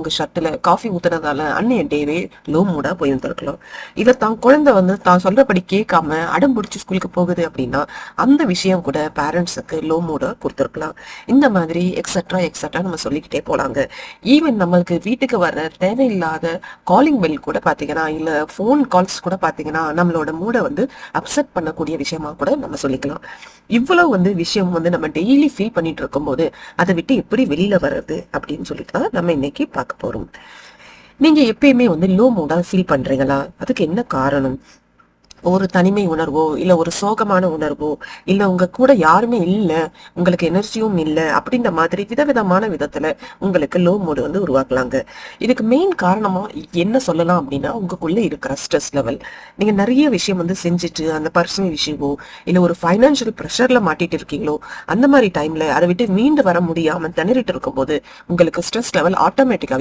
உங்க ஷர்ட்ல காஃபி ஊத்துனதால அன்னைய டேவே லோ மூடா போயிருந்திருக்கலாம். இதை தான் குழந்தை வந்து தான் சொல்றபடி கேட்காம அடம் பிடிச்சி ஸ்கூலுக்கு போகுது அப்படின்னா அந்த விஷயம் கூட பேரண்ட்ஸுக்கு லோ மூடா கொடுத்துருக்கலாம். இந்த மாதிரி எக்ஸட்ரா எக்ஸட்ரா நம்ம சொல்லிக்கிட்டே போலாங்க. ஈவன் நம்மளுக்கு வீட்டுக்கு வர தேவையில்லாத காலிங் பெல் கூட பாத்தீங்கன்னா இல்ல ஃபோன் கால்ஸ் கூட பாத்தீங்கன்னா நம்மளோட மூடை வந்து அப்செட் பண்ணக்கூடிய விஷயமா கூட நம்ம சொல்லிக்கலாம். இவ்வளவு வந்து விஷயம் வந்து நம்ம டெய்லி ஃபீல் பண்ணிட்டு இருக்கும்போது அதை விட்டு எப்படி வெளியில வர்றது அப்படின்னு சொல்லிட்டு தான் நம்ம இன்னைக்கு பார்க்க போறோம். நீங்க எப்பயுமே வந்து லோ மூடாக ஃபீல் பண்றீங்களா? அதுக்கு என்ன காரணம்? ஒரு தனிமை உணர்வோ இல்ல ஒரு சோகமான உணர்வோ இல்ல உங்க கூட யாருமே இல்ல உங்களுக்கு எனர்ஜியும் இல்ல அப்படின்ற மாதிரி விதவிதமான விதத்துல உங்களுக்கு லோ மூடு வந்து உருவாக்கலாங்க. இதுக்கு மெயின் காரணமா என்ன சொல்லலாம் அப்படின்னா உங்களுக்குள்ள இருக்கிற ஸ்ட்ரெஸ் லெவல் நீங்க நிறைய விஷயம் வந்து செஞ்சுட்டு அந்த பர்சனல் விஷயமோ இல்ல ஒரு ஃபைனான்சியல் ப்ரெஷர்ல மாட்டிட்டு இருக்கீங்களோ அந்த மாதிரி டைம்ல அதை விட்டு மீண்டு வர முடியாம திணறிட்டு இருக்கும்போது உங்களுக்கு ஸ்ட்ரெஸ் லெவல் ஆட்டோமேட்டிக்காவே